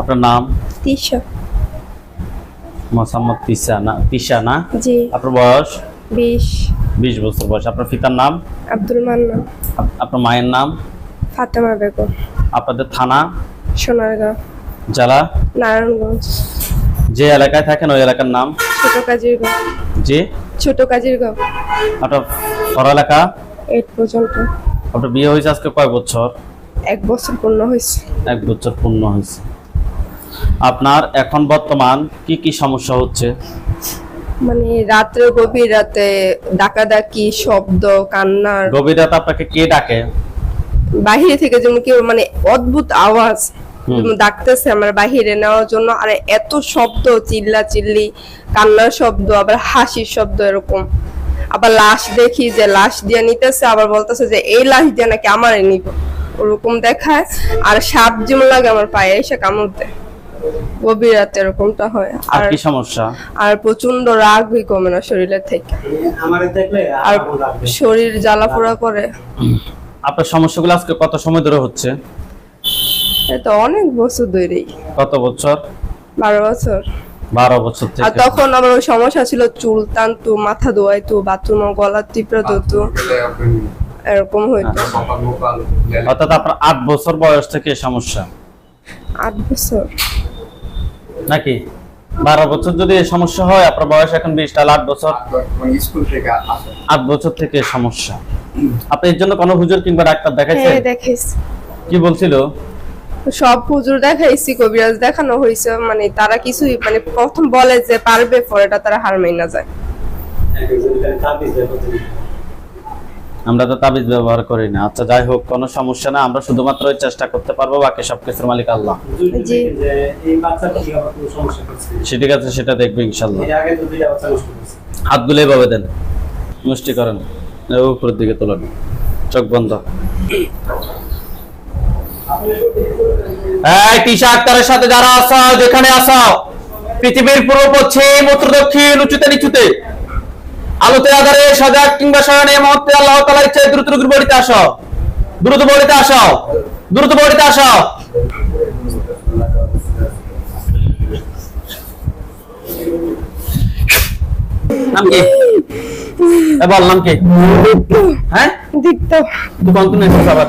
আপনার নাম? তিশা। মোসাম্মদ তিসা না তিশা না? জি। আপনার বয়স? বিশ। বিশ বছর বয়স। আপনার পিতার নাম? আব্দুল মান্নান। আপনার মায়ের নাম? ফাতেমা বেগম। আপনাদের থানা? সোনারগাঁও। জেলা? নারায়ণগঞ্জ। যে এলাকায় থাকেন ওই এলাকার নাম? ছোট কাজিরগাঁও। যে ছোট কাজিরগাঁও। আপনার পড়ালেখা? এইট পর্যন্ত। আপনার বিয়ে হয়েছে আজকে কয় বছর? এক বছর পূর্ণ হয়েছে। এক বছর পূর্ণ হয়েছে। আপনার এখন বর্তমান কি কি সমস্যা হচ্ছে? মানে রাত্রে গভীর রাতে ডাকাডাকি শব্দ কান্নার? গভীর রাতে আপনাকে কে ডাকে? বাহিরে থেকে যেমন কি মানে অদ্ভুত আওয়াজ ডাকতেছে আমার বাহিরে নেওয়ার জন্য আর এত শব্দ চিল্লা চিল্লি কান্নার শব্দ আবার হাসির শব্দ এরকম। আবার লাশ দেখি যে লাশ দিয়ে নিতেছে আবার বলতেছে যে এই লাশ দিয়ে নাকি আমারে নিব। ওরকম দেখায়। আর সাপ যেমন লাগে আমার পায়ে এসে কামড় দেয়। গভীর রাতে এরকমটা হয়। আর কি সমস্যা? আর প্রচণ্ড রাগই কমে না শরীরের থেকে। আর শরীর জ্বালা পোড়া করে। আপনার সমস্যাগুলো আজকে কত সময় ধরে হচ্ছে? এটা অনেক বছর ধরেই। কত বছর? বারো বছর। বারো বছর আর তখন আমার ওই সমস্যা ছিল চুল টানতো মাথা ধোয়াইতো বাথরুম গলা টিপড়া ধরতো। এরকম হইতো। অর্থাৎ আপনার আট বছর বয়স থেকে সমস্যা। আট বছর। নাকি? বারো বছর যদি সমস্যা হয় আপনার বয়স এখন বিশ তাহলে আট বছর স্কুল থেকে আট বছর। থেকে সমস্যা। আপনি এর জন্য কোনো হুজুর কিংবা ডাক্তার দেখাইছেন? হ্যাঁ কি বলছিল? সব হুজুর দেখাইছি কবিরাজ দেখানো হয়েছে মানে তারা কিছুই মানে প্রথম বলে যে পারবে পরেটা তারা হার মাইনা যায়। আমরা তো তাবিজ ব্যবহার করি না। আচ্ছা যাই হোক কোনো সমস্যা না। আমরা শুধুমাত্র ওই চেষ্টা করতে পারব বাকি সবকিছুর মালিক আল্লাহ। জি। যে এই বাচ্চাটা কি আবার কোনো সমস্যা করছে সে ঠিক আছে সেটা দেখবে ইনশাল্লাহ এর আগে তো দুইটা বাচ্চা নষ্ট করছে হাতগুলো এভাবে দেন। মুষ্টি করেন। উপরের দিকে তোলেন। চোখ বন্ধ। আক্তারের সাথে যারা আছো যেখানে আছো পৃথিবীর পূর্ব পশ্চিম উত্তর দক্ষিণ উঁচুতে নিচুতে আলোতে আধারে সজাগ কিংবা শয়নে মহত্বে আল্লাহ তাআলা ইচ্ছায় দ্রুত বড়িতে আসো। দ্রুত বড়িতে আসো। দ্রুত বড়িতে আসো। নাম কি? এ বল নাম কি? হ্যাঁ? দীপ্ত। আবার।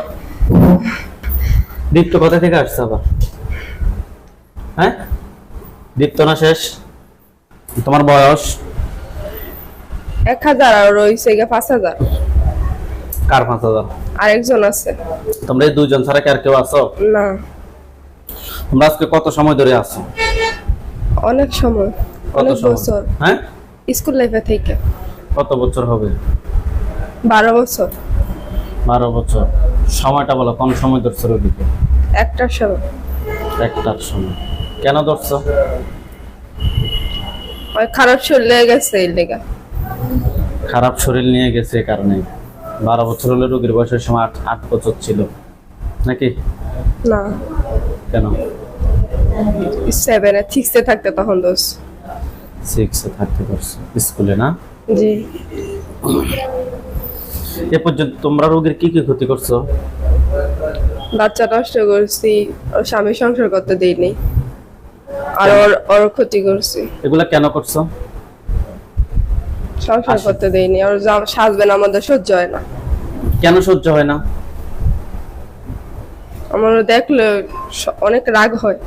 দীপ্ত কোথা থেকে আসছে আবার? হ্যাঁ? দীপ্ত না শেষ? তোমার বয়স? এক হাজার আর রয়েছে গিয়ে পাঁচ হাজার। কার পাঁচ হাজার? আরেকজন আছে। তোমরা এই দুইজন ছাড়া কি আর কেউ আছো? না। তোমরা আজকে কত সময় ধরে আছো? অনেক সময়। কত অনেক বছর। হ্যাঁ? স্কুল লাইফে থেকে। কত বছর হবে? বারো বছর। বারো বছর। সময়টা বলো কোন সময় ধরছো রোগীকে? একটার সময়। একটার সময়। কেন ধরছো? ওই খারাপ শরীর গেছে এই লেগা। খারাপ শরীর নিয়ে গেছে এই কারণে। বারো বছর হলে রোগীর বয়সের সময় আট আট বছর ছিল। নাকি? না। কেন? সেভেনে সিক্সে থাকতে তখন দোষ। সিক্সে থাকতে পারছ স্কুলে না? জি। এ পর্যন্ত তোমরা রোগীর কি কি ক্ষতি করছ? বাচ্চা নষ্ট করছি ওর স্বামী সংসার করতে দেইনি আর ওর ওর ক্ষতি করছি। এগুলা কেন করছ? সংসার। করতে দেইনি আর সাজবেন আমাদের সহ্য হয় না। কেন সহ্য হয় না? আমার দেখলে অনেক রাগ হয়।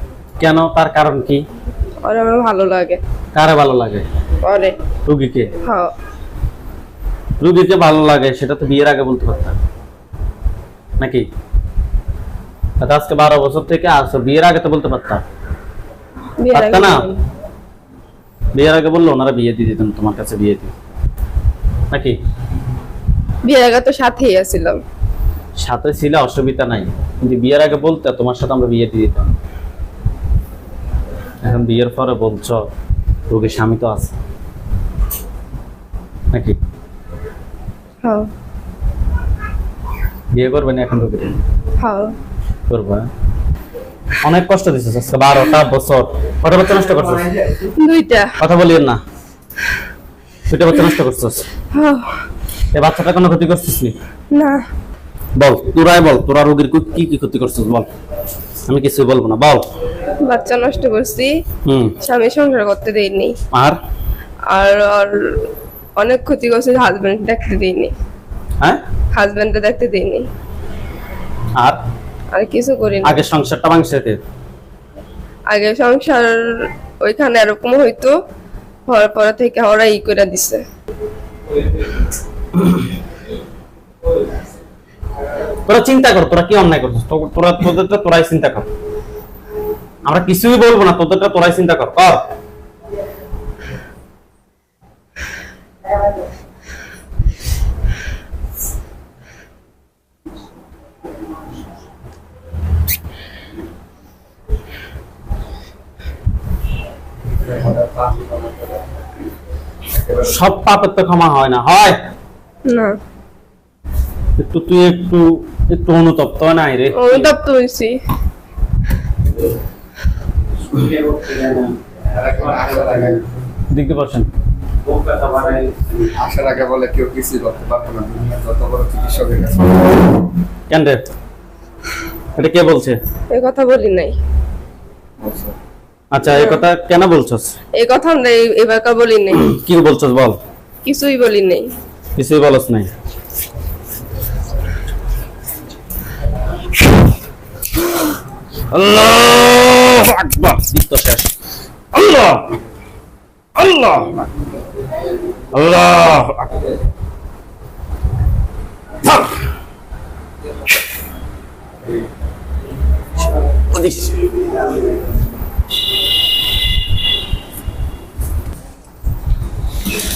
কেন? তার কারণ কি? আর আমার ভালো লাগে। কারে ভালো লাগে? পরে রুগীকে? হ্যাঁ। রুগীকে ভালো লাগে সেটা তো বিয়ের আগে বলতে পারতাম। নাকি? আজকে বারো বছর থেকে আসো বিয়ের আগে তো বলতে পারতাম। বিয়ের আগে না? বিয়ের আগে বলল ওনারা বিয়ে দিয়ে দিতেন তোমার কাছে বিয়ে দিয়ে নাকি? বিয়ের আগে তো সাথেই আছিলাম। সাথে ছিল অসুবিধা নাই। কিন্তু বিয়ের আগে বলতে তোমার সাথে আমরা বিয়ে দিয়ে দিতাম। এখন বিয়ের পরে বলছো রোগীর স্বামী তো আছে। নাকি? হ্যাঁ। বিয়ে করবে না এখন রোগীর? হ্যাঁ। করবে অনেক কষ্ট আজকে বারোটা বছর। কটা বাচ্চা নষ্ট করছিস? দুইটা। কথা বলিয়েন না। দুইটা বাচ্চা নষ্ট করছিস? এই বাচ্চাটা কোনো ক্ষতি করছিস না। বল তোরাই বল তোরা রোগীর কি কি ক্ষতি করছিস বল? আমি কিছু বলব না বল। বাচ্চা নষ্ট করছি। হুম। স্বামী সংসার করতে দেয়নি আর? আর আর অনেক ক্ষতি করছে হাজবেন্ড দেখতে দেয়নি হ্যাঁ? হাজবেন্ডে দেখতে দেয়নি আর? আর কিছু করিনি। আগের সংসারটা ভাঙছে আগে সংসার ওইখানে এরকম হইতো। হওয়ার পরে থেকে ওরা ই করে দিছে। তোরা চিন্তা কর, তোরা কি অন্যায় করছিস? তোরা তোদেরটা তোরাই চিন্তা কর। আমরা কিছুই বলব না, তোদেরটা তোরাই চিন্তা কর। কর। সব পাপের তো ক্ষমা হয় না হয়? না। একটু তুই একটু একটু অনুতপ্ত নাই রে। অনুতপ্ত না দেখতে পাচ্ছেন? বুক ব্যথা বাড়ায় আসার আগে বলে কেউ কিছুই করতে পারবে না। দুনিয়া যত বড় চিকিৎসকের কাছে। কেন রে? এটা কে বলছে? এই কথা বলি নাই। আচ্ছা এই কথা কেন বলছস? এই কথা আমরা এবারকার বলি নাই। কি বলছস বল? কিছুই বলি নাই। কিছুই বলস নাই। আল্লাহ আকবার। দিত শেষ। আল্লাহ! আল্লাহ! আল্লাহ আকবার।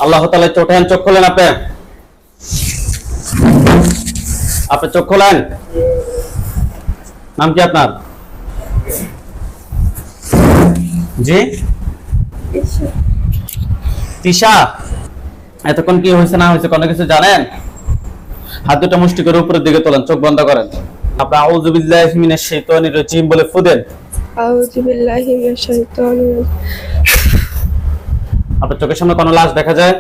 আল্লাহ তালা চোখেন চোখ খোলেন আপনি। আপনি চোখ খোলেন? নাম কি আপনার? জি? তিশা। এতক্ষণ কি হয়েছে, না হয়েছে, কোনো কিছু জানেন? হাত দুটা মুষ্টি করে উপরের দিকে তোলেন, চোখ বন্ধ করেন। আপনি আউযুবিল্লাহি মিনাশ শাইতানির বলে ফুদেন আপনার চোখের সামনে কোনো লাশ দেখা যায়?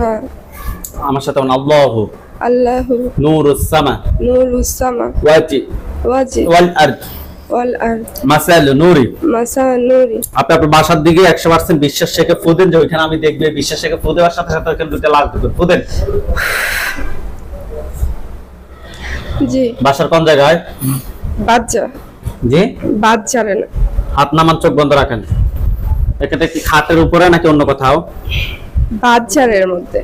না। আমার সাথে বলুন আল্লাহু। আল্লাহু। নূরুস সামা। নূরুস সামা। ওয়াজি। ওয়াজি। ওয়াল আরদ। ওয়াল আরদ। মাসাল নূরি। মাসা নূরি। আপনি আপনার বাসার দিকে একশো পার্সেন্ট বিশ্বাস রেখে ফুদেন যে ওইখানে আমি দেখবে বিশ্বাস রেখে ফুদে সাথে সাথে ওইখানে দুটো লাশ ঢুকবে ফুদেন জি। বাসার কোন জায়গায়? বাচ্চা জি? না। হাত নামান চোখ বন্ধ রাখেন। এখানে কি খাটের উপরে নাকি অন্য কোথাও? বাচ্চারের মধ্যে।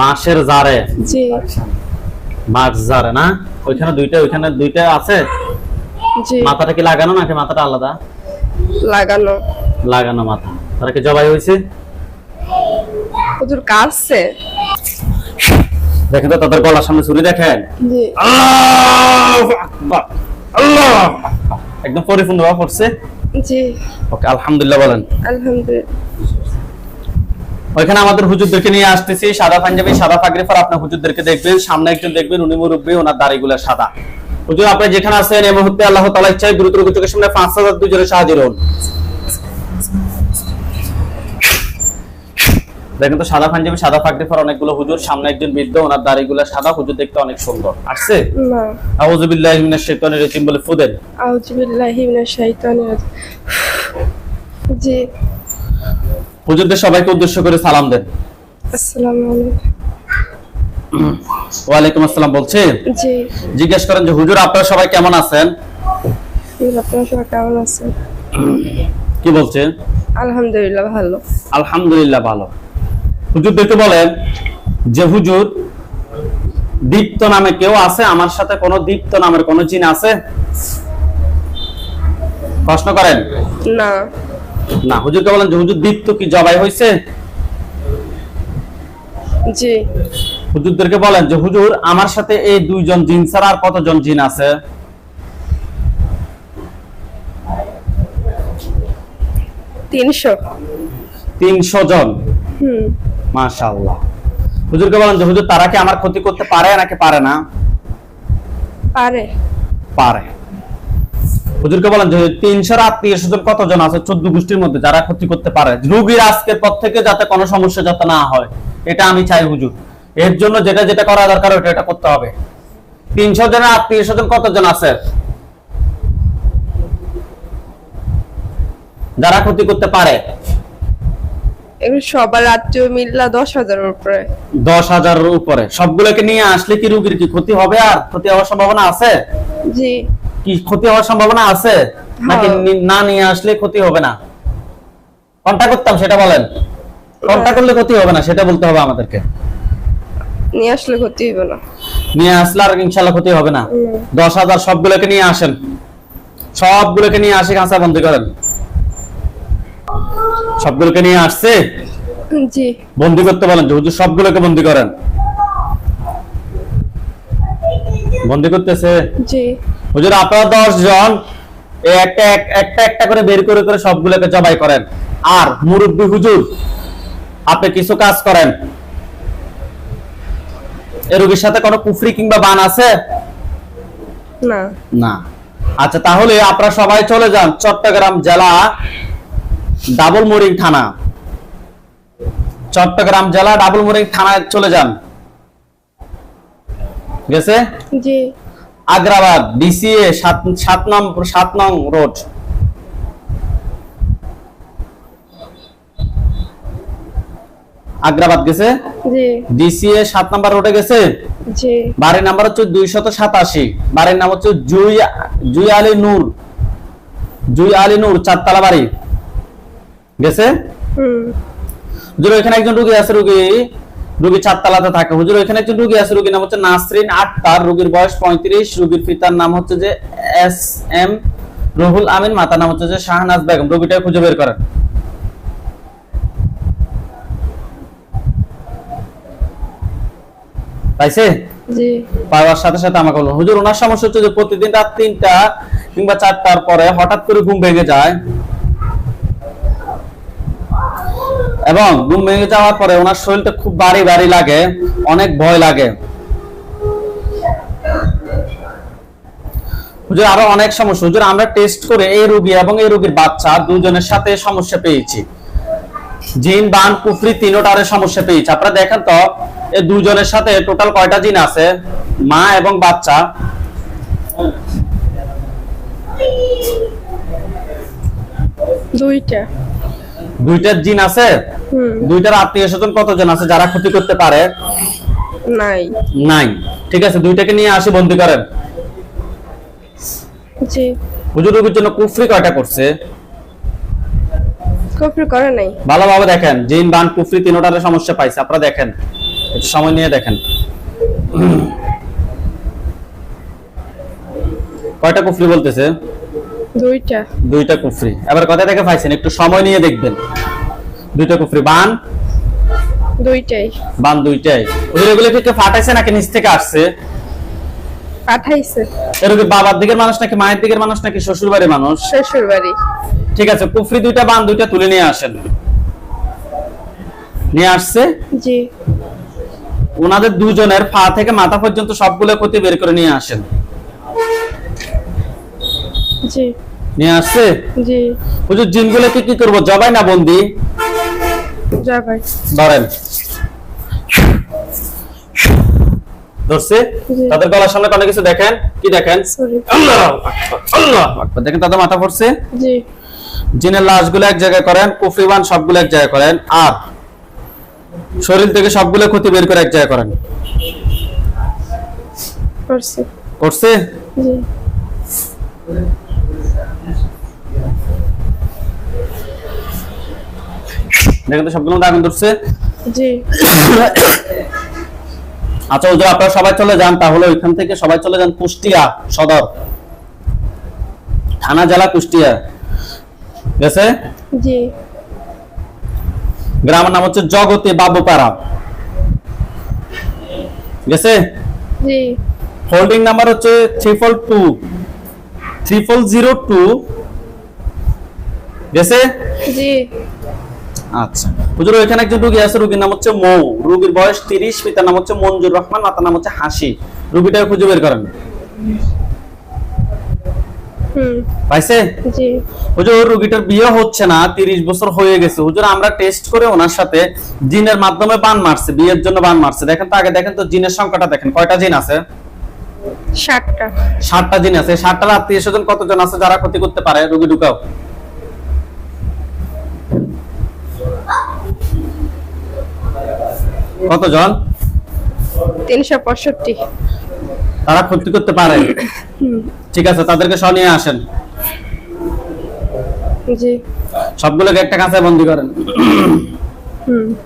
বাঁশের জারে জি। বাঁশ জারে না? ওইখানে দুইটা ওইখানে দুইটা আছে? জি। মাথাটা কি লাগানো নাকি মাথাটা আলাদা? লাগানো। লাগানো মাথা। তারা কি জবাই হয়েছে? হুজুর কাটছে দেখেন তো তাদের গলার সামনে ছুরি দেখেন। আল্লাহু একদম পরিপূর্ণ ভাবে পড়ছে। জি। ওকে আলহামদুলিল্লাহ বলেন। আলহামদুলিল্লাহ। ওইখানে আমাদের হুজুরদেরকে নিয়ে আসতেছি সাদা পাঞ্জাবি সাদা পাগড়ি পর আপনার হুজুরদেরকে দেখবেন সামনে একজন দেখবেন উনি মুরব্বী ওনার দাড়িগুলো সাদা। হুজুর আপনি যেখানে আছেন এই মুহূর্তে আল্লাহ তাআলা ইচ্ছায় দ্রুত চোখের সামনে পাঁচ হাজার দুজনে সাহায্য হন দেখেন তো সাদা পাঞ্জাবি সাদা পাগড়ি পর অনেকগুলো হুজুর। সামনে একজন বৃদ্ধ ওনার দাড়িগুলো সাদা। হুজুর দেখতে অনেক সুন্দর। আসছে? না। আউযু বিল্লাহি মিনাশ শাইতানির রাজিম বলে ফুদেন আউযু বিল্লাহি মিনাশ শাইতানির রাজিম। জি। হুজুরদের সবাইকে উদ্দেশ্য করে সালাম দেন। আসসালামু আলাইকুম। ওয়ালাইকুম আসসালাম বলছে। জি। জিজ্ঞেস করেন যে হুজুর আপনারা সবাই কেমন আছেন? আপনারা সবাই কেমন আছেন? কি বলছেন? আলহামদুলিল্লাহ ভালো। আলহামদুলিল্লাহ ভালো। হুজুরদেরকে বলেন যে হুজুর দীপ্ত নামে কেউ আছে? আমার সাথে কোনো দীপ্ত নামের কোনো জিন আছে? প্রশ্ন করেন। না। না হুজুরকে বলেন যে হুজুর দীপ্ত কি জবাই হয়েছে জি। হুজুরদেরকে বলেন যে হুজুর আমার সাথে এই দুইজন জিন ছাড়া আর কতজন জিন আছে? তিনশো। তিনশো জন। হুম। মাশাআল্লাহ। হুজুরকে বলেন যে হুজুর তারা কি আমার ক্ষতি করতে পারে নাকি পারে না? পারে। পারে। হুজুরকে বলেন যে তিনশোর আত্মীয় স্বজন কতজন আছে চোদ্দ গোষ্ঠীর মধ্যে যারা ক্ষতি করতে পারে? রোগীর আজকের পর থেকে যাতে কোনো সমস্যা যাতে না হয় এটা আমি চাই হুজুর। এর জন্য যেটা যেটা করা দরকার ওটা এটা করতে হবে। তিনশো জনের আত্মীয় স্বজন কতজন আছে? যারা ক্ষতি করতে পারে। সবার আত্মীয় মিল্লা দশ হাজারের উপরে। দশ হাজারের উপরে। সবগুলোকে নিয়ে আসলে কি রুগীর কি ক্ষতি হবে আর? ক্ষতি হওয়ার সম্ভাবনা আছে? জি। কি ক্ষতি হওয়ার সম্ভাবনা আছে? নাকি হ্যাঁ। না নিয়ে আসলে ক্ষতি হবে না? কোনটা করতাম সেটা বলেন। কোনটা করলে ক্ষতি হবে না সেটা বলতে হবে আমাদেরকে। নিয়ে আসলে ক্ষতি হইবে না। নিয়ে আসলে আর ইনশাল্লাহ ক্ষতি হবে না। দশ হাজার সবগুলোকে নিয়ে আসেন। সবগুলোকে নিয়ে আসে খাঁচা বন্দি করেন। সবগুলোকে নিয়ে আসছে? জি। বন্দি করতে বলেন যে হুজুর সবগুলোকে বন্দি করেন। বন্দি করতেছে? জি। হুজুর আপনারা দশ জন এই একটা একটা একটা করে বের করে করে সবগুলোকে জবাই করেন। আর মুরব্বী হুজুর আপনি কিছু কাজ করেন। এ রোগীর সাথে কোনো কুফরি কিংবা বান আছে? না। না। আচ্ছা তাহলে আপনারা সবাই চলে যান চট্টগ্রাম জেলা ডাবল মোরিং থানা। চট্টগ্রাম জেলা ডাবল মোরিং থানায় চলে যান। গেছে জি। আগ্রাবাদ ডিসিএ সাত নম্বর সাত নং রোড। আগ্রাবাদ গেছে? জি। ডিসিএ সাত নম্বর রোডে গেছে? জি। বাড়ির নাম্বার হচ্ছে দুইশত সাতাশি। বাড়ির নাম হচ্ছে জুই জুই আলী নূর। জুই আলী নূর চারতলা বাড়ি। গেছে? হুজুর এখানে একজন রুগী আছে রুগী রুগী চারতলাতে থাকে। হুজুর এখানে একজন রুগী আছে রুগীর নাম হচ্ছে নাসরিন আক্তার। রুগীর বয়স পঁয়ত্রিশ রুগীর পিতার নাম হচ্ছে যে এস এম রুহুল আমিন মাতার নাম হচ্ছে যে শাহনাজ বেগম। রুগীটা খুঁজে বের করেন। পাইছে? পাওয়ার সাথে সাথে আমাকে বলল হুজুর ওনার সমস্যা হচ্ছে যে প্রতিদিন রাত তিনটা কিংবা চারটার পরে হঠাৎ করে ঘুম ভেঙে যায়। এবং ঘুম ভেঙে যাওয়ার পরে ওনার শরীরটা খুব ভারী ভারী লাগে, অনেক ভয় লাগে। হুজুর, আরও অনেক সমস্যা। হুজুর, আমরা টেস্ট করে এই রোগী এবং এই রোগীর বাচ্চা দুজনের সাথে সমস্যা পেয়েছি। জিন, বান, কুফরি তিনোটারে সমস্যা পেয়েছে। আপনারা দেখেন তো এই দুজনের সাথে টোটাল কয়টা জিন আছে? মা এবং বাচ্চা। দুইটা। দুইটা জিন আছে? দুইটার আত্মীয় স্বজন কতজন আছে যারা ক্ষতি করতে পারে? নাই। নাই। ঠিক আছে দুইটাকে নিয়ে আসি বন্দি করেন। জি। হুজুর রোগীর জন্য কুফরি কয়টা করছে? কফি করে নাই। ভালোভাবে দেখেন জিন বান কুফরি তিনোটারে সমস্যা পাইছে আপনারা দেখেন। একটু সময় নিয়ে দেখেন। কয়টা কুফরি বলতেছে? দুইটা। দুইটা কুফরি। এবার কথা থেকে পাইছেন একটু সময় নিয়ে দেখবেন। দুইটা কুফরি। বান? দুইটাই। বান দুইটাই। ওদের এগুলো থেকে ফাটাইছে নাকি নিচ থেকে আসছে? পাঠাইছে। এরকম বাবার দিকের মানুষ নাকি মায়ের দিকের মানুষ নাকি শ্বশুর বাড়ির মানুষ? শ্বশুর বাড়ি ঠিক আছে কুফরি দুইটা বান দুইটা তুলে নিয়ে আসেন। নিয়ে আসছে? জি। ওনাদের দুজনের পা থেকে মাথা পর্যন্ত সবগুলো ক্ষতি বের করে নিয়ে আসেন। জি। নিয়ে আসছে? জি। হুজুর জিনগুলোকে কি করব জবাই না বন্দি? যাবাই। ধরেন ধরছে? তাদের গলার সামনে কোনো কিছু দেখেন। কি দেখেন? আল্লাহ আল্লাহ। দেখেন তাদের মাথা পড়ছে? জি। জিনের লাশগুলো এক জায়গায় করেন কুফরিবান সবগুলো এক জায়গায় করেন আর শরীর থেকে সবগুলো ক্ষতি বের করে এক জায়গায় করেন। করছি। করছে? জি। দেখেন তো সবগুলো আগুন ধরছে। জি। আচ্ছা হুজুর আপনারা সবাই চলে যান তাহলে ওইখান থেকে সবাই চলে যান কুষ্টিয়া সদর। থানা জেলা কুষ্টিয়া। গেছে জি। গ্রামের নাম হচ্ছে জগতে বাবুপাড়া। গেছে জি। হোল্ডিং নাম্বার হচ্ছে triple two triple zero two গেছে জি। আচ্ছা। হুজুর ওইখানে একজন রুগী আছে রুগীর নাম হচ্ছে মৌ। রুগীর বয়স তিরিশ পিতার নাম হচ্ছে মঞ্জুর রহমান মাতার নাম হচ্ছে হাসি। রুগীটাকে খুঁজে বের করেন। পাইছে? জি। হুজুর রোগীটার বিয়ে হচ্ছে না তিরিশ বছর হয়ে গেছে। হুজুর আমরা টেস্ট করে ওনার সাথে জিনের মাধ্যমে বান মারছে বিয়ের জন্য বান মারছে। দেখেন তো আগে দেখেন তো জিনের সংখ্যাটা দেখেন। কয়টা জিন আছে? ষাটটা ষাটটা জিন আছে। ষাটটা আত্মীয় স্বজন কতজন আছে যারা ক্ষতি করতে পারে? রোগী ঢুকাও। কতজন তিনশো পঁয়ষট্টি। তারা ক্ষতি করতে পারে। ঠিক আছে তাদেরকে সহ নিয়ে আসেন। জি। সবগুলোকে একটা কাঁচায় বন্দি করেন।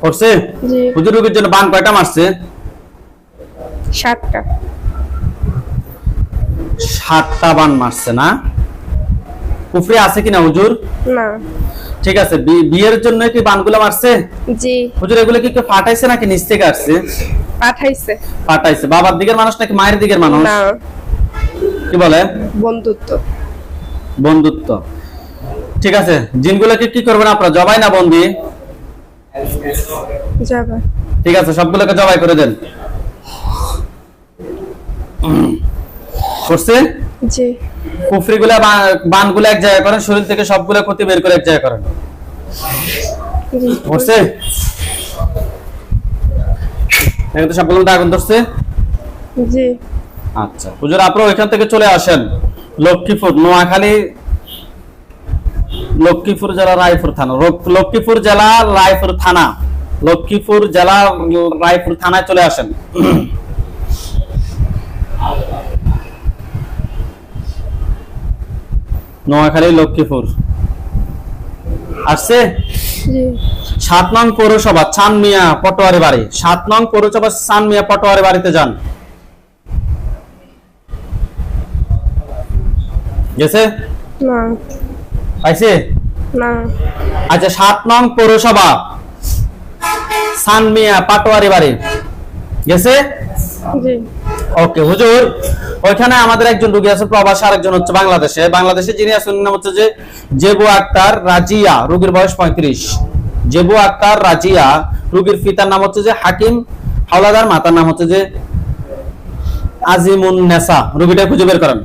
করছে? হুজুর রোগীর জন্য বান কয়টা মারছে? ষাটটা ষাটটা বান মারছে না? কুফরি আছে কিনা হুজুর? না। ঠিক আছে বিয়ের জন্য কি বানগুলো মারছে? জি। হুজুর এগুলো কি ফাটাইছে নাকি নিচ থেকে আসছে? পাঠাইছে। ফাটাইছে। বাবার দিকের মানুষ নাকি মায়ের দিকের মানুষ? না। কি বলে? বন্ধুত্ব। বন্ধুত্ব। ঠিক আছে জিনগুলোকে কি করবেন আপনারা? জবাই না বন্দি? যাবা ঠিক আছে সবগুলোকে জবাই করে দেন। করছে? জি। কুফরি গুলা বানগুলো এক জায়গায় করেন শরীর থেকে সবগুলো ক্ষতি বের করে এক জায়গায় করেন। করছে? এখানে তো সবগুলো আগুন ধরছে? জি। আচ্ছা হুজুর আপনারা ওইখান থেকে চলে আসেন লক্ষ্মীপুর নোয়াখালী লক্ষ্মীপুর জেলা রায়পুর থানা। লক্ষ্মীপুর জেলা রায়পুর থানা। লক্ষ্মীপুর জেলা রায়পুর থানায় চলে আসেন। নোয়াখালী লক্ষ্মীপুর। আসছে? সাত নং পৌরসভা চান মিয়া পটোয়ারি বাড়ি। সাত নং পৌরসভা চান মিয়া পটোয়ারি বাড়িতে যান। গেছে? না। পাইছে? না। আচ্ছা সাত নং পৌরসভা সান মিয়া পাটোয়ারি বাড়ি। গেছে? জি। ওকে হুজুর। ওইখানে আমাদের একজন রোগী আছে প্রবাসী আরেকজন হচ্ছে বাংলাদেশে। বাংলাদেশে যিনি আছেন নাম হচ্ছে যে জেবু আক্তার রাজিয়া রোগীর বয়স পঁয়ত্রিশ। জেবু আক্তার রাজিয়া রোগীর পিতার নাম হচ্ছে যে হাকিম হাওলাদার মাতার নাম হচ্ছে যে আজিমুন নেসা রোগীটা খুঁজে বের করেন।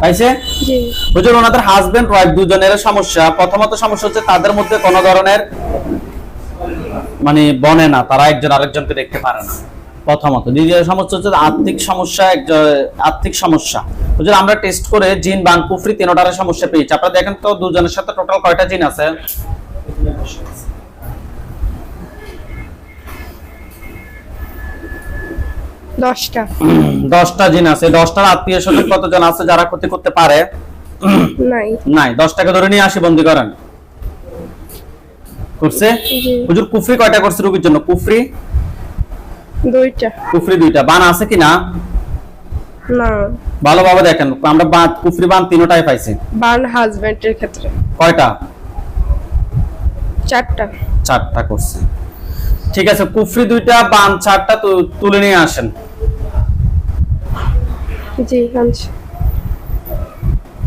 পাইছে? জি। হুজুর ওনাদের হাজবেন্ড ওয়াইফ দুজনের সমস্যা। প্রথমত সমস্যা হচ্ছে তাদের মধ্যে কোনো ধরনের মানে বনে না তারা একজন আরেকজনকে দেখতে পারে না। প্রথমত। দ্বিতীয় সমস্যা হচ্ছে আর্থিক সমস্যা এক- আর্থিক সমস্যা। হুজুর আমরা টেস্ট করে জিন বান কুফরি তিনটার সমস্যা পেয়েছি। আপনারা দেখেন তো দুজনের সাথে টোটাল কয়টা জিন আছে? দশটা। দশটা জিন আছে। দশটার আত্মীয় স্বজন কতজন আছে যারা ক্ষতি করতে পারে? নাই। নাই। দশটাকে ধরে নিয়ে আসি বন্দি করেন। করছে? হুজুর কুফরি কয়টা করছে রোগীর জন্য? কুফরি দুইটা। কুফরি দুইটা। বান আছে কি না? না। ভালোভাবে দেখেন আমরা বান কুফরি বান তিনটাই পাইছি। বান হাজবেন্ডের ক্ষেত্রে। কয়টা? চারটা। চারটা করছে। ঠিক আছে কুফরি দুইটা বান চারটা তুলে নিয়ে আসেন। জি আনছি।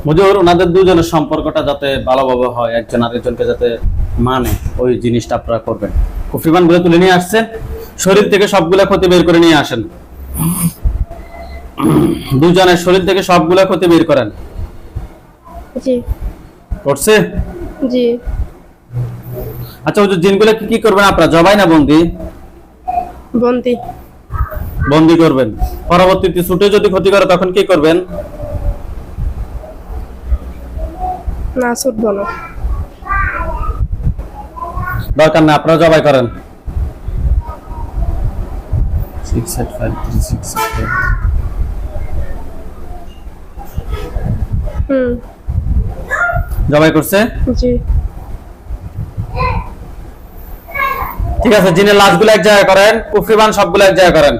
হুজুর ওনাদের দুজনের সম্পর্কটা যাতে ভালোভাবে হয় একজন আরেকজনকে যাতে মানে ওই জিনিসটা আপনারা করবেন। কুফরি বানগুলো তুলে নিয়ে আসছেন। শরীর থেকে সবগুলা ক্ষতি বের করে নিয়ে আসেন। দুজনের শরীর থেকে সবগুলা ক্ষতি বের করেন। জি। করছে? জি। আচ্ছা হুজুর জিনগুলো কি কি করবেন আপনারা? জবাই না বন্দি? বন্দি। বন্দি করবেন। পরবর্তীতে ছুটে যদি ক্ষতি করে তখন কি করবেন? না ছুটবো না। দরকার না আপনারা জবাই করেন। Five three six eight five. হুম। জবাই করছে? জি। ঠিক আছে জিনের লাশগুলো এক জায়গায় করেন কুফরিবান সবগুলো এক জায়গায় করেন।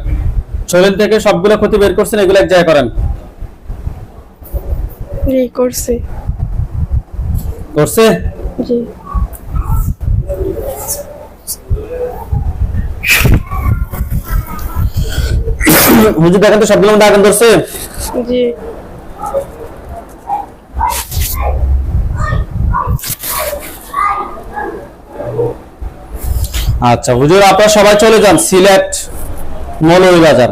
শরীর থেকে সবগুলো ক্ষতি বের করছেন এগুলো এক জায়গায় করেন। জি করছি। করছে? জি। হুজুর দেখেন তো সবগুলো মধ্যে ধরছে। আচ্ছা হুজুর আপনারা সবাই চলে যান সিলেট মৌলভীবাজার বাজার।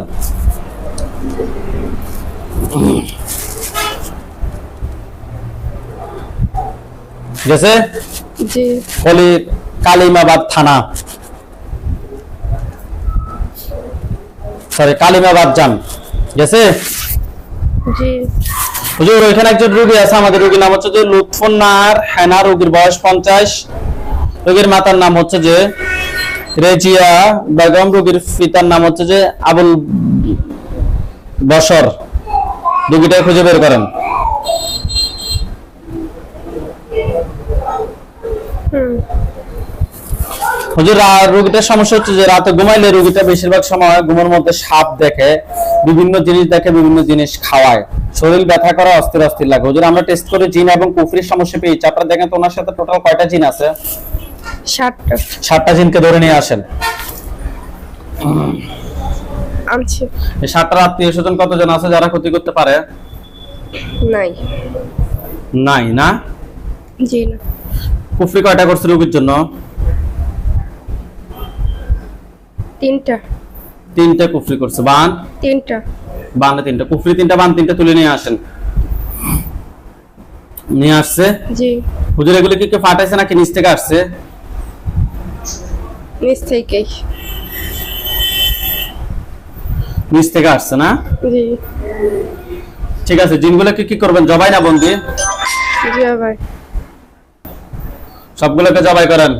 গেছে কালিমাবাদ থানা। সরি কালিমাবাদ যান গেছে জি। হুজুর ওইখানে একজন রোগী আছে আমাদের রোগীর নাম হচ্ছে যে লুৎফুন্নার হেনা রোগীর বয়স পঞ্চাশ। রোগীর মাতার নাম হচ্ছে যে রেজিয়া বেগম রোগীর পিতার নাম হচ্ছে যে আবুল বসর রোগীটা খুঁজে বের করেন হুম হুজুর রোগীটার সমস্যা হচ্ছে যে রাতে ঘুমাইলে রোগীটা বেশিরভাগ সময় ঘুমের মধ্যে সাপ দেখে বিভিন্ন জিনিস দেখে বিভিন্ন জিনিস খাওয়ায়। শরীর ব্যথা করা অস্থির অস্থির লাগে। হুজুর আমরা টেস্ট করে জিন এবং কুফরির সমস্যা পেয়েছি। আপনারা দেখেন তো ওনার সাথে টোটাল কয়টা জিন আছে? ষাটটা সাতটা জিনকে ধরে নিয়ে আসেন। আনছি সাতটা আত্মীয় স্বজন কতজন আছে যারা ক্ষতি করতে পারে? নাই। নাই না? জি না। কুফরি কয়টা করছে রোগীর জন্য? তিনটা। তিনটা কুফরি করছে। বান? তিনটা। বানে তিনটা। কুফরি তিনটা বান তিনটা তুলে নিয়ে আসেন। নিয়ে আসছে? জি। হুজুর এগুলো কি কেউ ফাটাইছে নাকি নিচ থেকে আসছে? নিচ থেকেই নিচ থেকে আসছে না? জি। ঠিক আছে জিনগুলোকে কি করবেন? জবাই না বন্দি? জি ভাই সবগুলোকে জবাই করেন।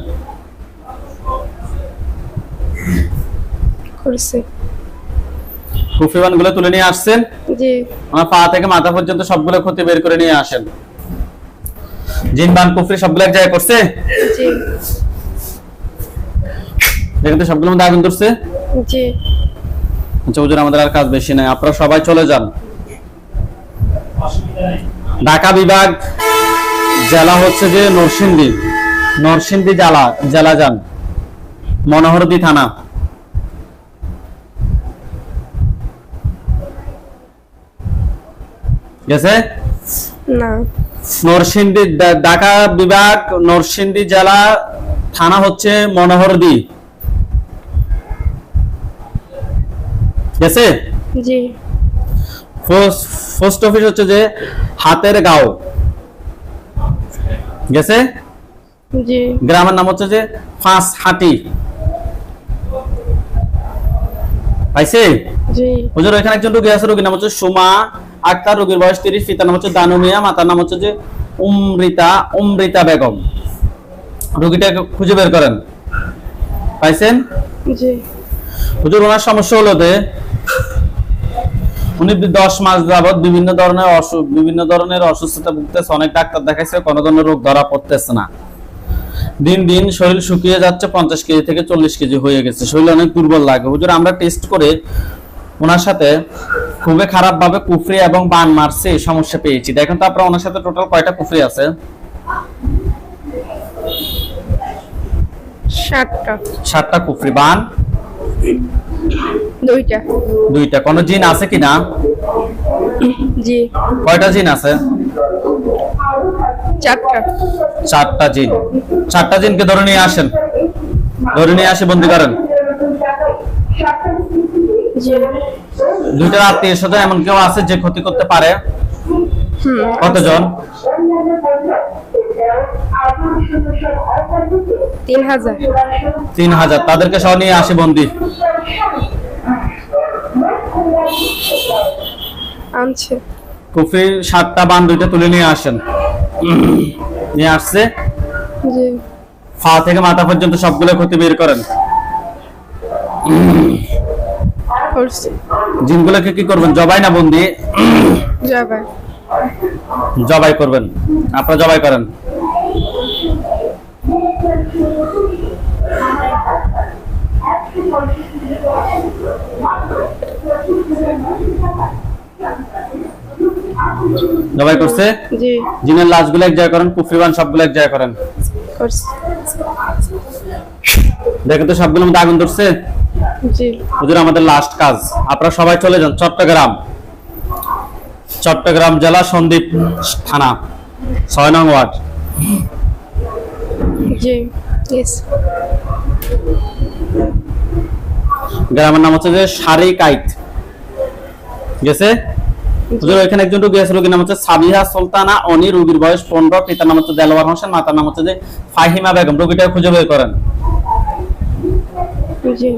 করছি। গুলো তুলে নিয়ে আসছেন? জি। আমার পা থেকে মাথা পর্যন্ত সবগুলো ক্ষতি বের করে নিয়ে আসেন। জিন বান কুফরি সবগুলো এক জায়গায় করছে? জি। দেখেন তো সবগুলোর মধ্যে আগুন ধরছে? জি। আচ্ছা হুজুর আমাদের আর কাজ বেশি নাই। আপনারা সবাই চলে যান। ঢাকা বিভাগ জেলা হচ্ছে যে নরসিংদী। নরসিংদী জেলা জেলা যান। মনোহরদী থানা। গেছে না। নরসিংদী ঢাকা বিভাগ নরসিংদী জেলা থানা হচ্ছে মনোহরদী। গেছে জি। পোস্ট পোস্ট অফিস হচ্ছে যে হাতের গাঁও। গেছে জি। গ্রামের নাম হচ্ছে যে ফাঁস হাটি পাইছে? জি। হুজুর এখানে একজন রোগী আছে রোগীর নাম হচ্ছে সুমা আক্তার রোগীর বয়স তিরিশ পিতার নাম হচ্ছে দানু মিয়া মাতার নাম হচ্ছে যে উমৃতা উমৃতা বেগম। রোগীটাকে খুঁজে বের করেন। পাইছেন? হুজুর ওনার সমস্যা হলো যে উনি দশ মাস যাবত বিভিন্ন ধরনের অসুখ বিভিন্ন ধরনের অসুস্থতা ভুগতেছে অনেক ডাক্তার দেখাইছে কোনো ধরনের রোগ ধরা পড়তেছে না। দিন দিন শরীর শুকিয়ে যাচ্ছে পঞ্চাশ কেজি থেকে চল্লিশ কেজি হয়ে গেছে শরীর অনেক দুর্বল লাগে। হুজুর আমরা টেস্ট করে ওনার সাথে খুবই খারাপ ভাবে কুফরি এবং বান মারছে সমস্যা পেয়েছি। দেখেন তো আপনার ওনার সাথে টোটাল কয়টা কুফরি আছে? ষাটটা সাতটা কুফরি। বান? দুইটা। দুইটা। কোনো জিন আছে কিনা জি। কয়টা জিন আছে? চারটা। চারটা জিন। চারটা জিনকে ধরে নিয়ে আসেন। ধরে নিয়ে আসে বন্দি করেন। জি দুইটা আত্মীয় স্বজন এমন কেউ আছে যে ক্ষতি করতে পারে? কতজন? তিন হাজার। তাদেরকে সহ নিয়ে আসে বন্দি। আনছে। কুফরি সাতটা বান দুইটা তুলে নিয়ে আসেন। নিয়ে আসছে। পা থেকে মাথা পর্যন্ত সবগুলো ক্ষতি বের করেন। করছি। জিনগুলোকে কি করবেন? জবাই না বন্দি? যাবে জবাই করবেন। আপনারা জবাই করেন। জবাই করছে? জি। জিনের লাশগুলো এক জায়গায় করেন কুফরিবান সবগুলো এক জায়গায় করেন। করছি। দেখে তো সবগুলোর মধ্যে আগুন ধরছে। হুজুর আমাদের লাস্ট কাজ। আপনারা সবাই চলে যান চট্টগ্রাম। চট্টগ্রাম জেলা সন্দ্বীপ থানা ছয় নং ওয়ার্ড। গ্রামের নাম হচ্ছে যে সারি কাইত গেছে? হুজুর এখানে একজন রোগী আছে রোগীর নাম হচ্ছে সাবিহা সুলতানা অনি রোগীর বয়স পনেরো পিতার নাম হচ্ছে দেলোয়ার হোসেন মাতার নাম হচ্ছে যে ফাহিমা বেগম। রোগীটা খুঁজে বের করেন। জি।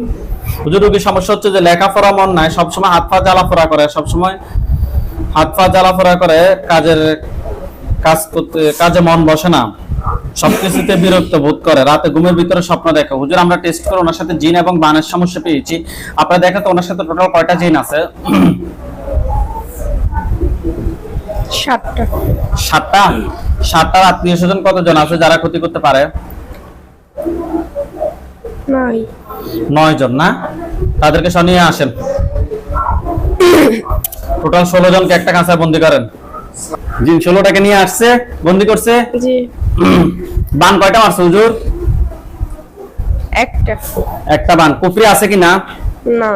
হুজুর রোগীর সমস্যা হচ্ছে যে লেখাপড়া মন নাই সবসময় হাত পা জ্বালাফোড়া করে সবসময় হাত পা জ্বালাফোড়া করে কাজের কাজ করতে কাজে মন বসে না। সবকিছুতে বিরক্ত বোধ করে রাতে ঘুমের ভিতরে স্বপ্ন দেখে। হুজুর আমরা টেস্ট করে ওনার সাথে জিন এবং বানের সমস্যা পেয়েছি। আপনারা দেখেন তো ওনার সাথে টোটাল কয়টা জিন আছে? সাতটা। সাতটা? সাতটার আত্মীয় স্বজন কতজন আছে যারা ক্ষতি করতে পারে? নয়। জন না? তাদেরকে সব নিয়ে আসেন। টোটাল ষোলো জনকে একটা কাঁচায় বন্দি করেন। ষোলোটাকে নিয়ে আসছে বন্দি করছে? বান কয়টা মারছে হুজুর? একটা। একটা বান। কুফরি আছে কি না? না।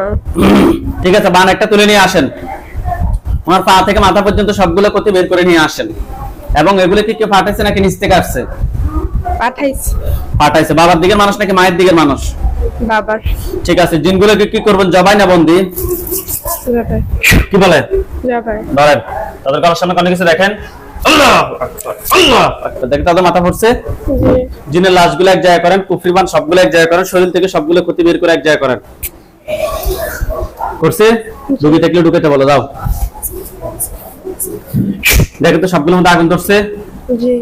ঠিক আছে বান একটা তুলে নিয়ে আসেন। ওনার পা থেকে মাথা পর্যন্ত সবগুলো ক্ষতি বের করে নিয়ে আসেন। এবং এগুলো কি কেউ ফাটাইছে নাকি নিচ থেকে আসছে? পাঠাইছি। ফাটাইছে বাবার দিকের মানুষ নাকি মায়ের দিকের মানুষ? বাবার। ঠিক আছে জিনগুলোকে কি করবেন জবাই না বন্দি? কি বলে? ধরেন তাদের গলার সামনে কোনো কিছু দেখেন? তাদের মাথা জিনের লাশগুলো এক জায়গায় করেন কুফরিবান সবগুলো এক জায়গায় করেন শরীর থেকে সবগুলো ক্ষতি বের করে এক জায়গায় করেন। করছে? রুগী থাকলে ঢুকেতে বলো যাও দেখেন তো সবগুলোর মধ্যে আগুন ধরছে? জি।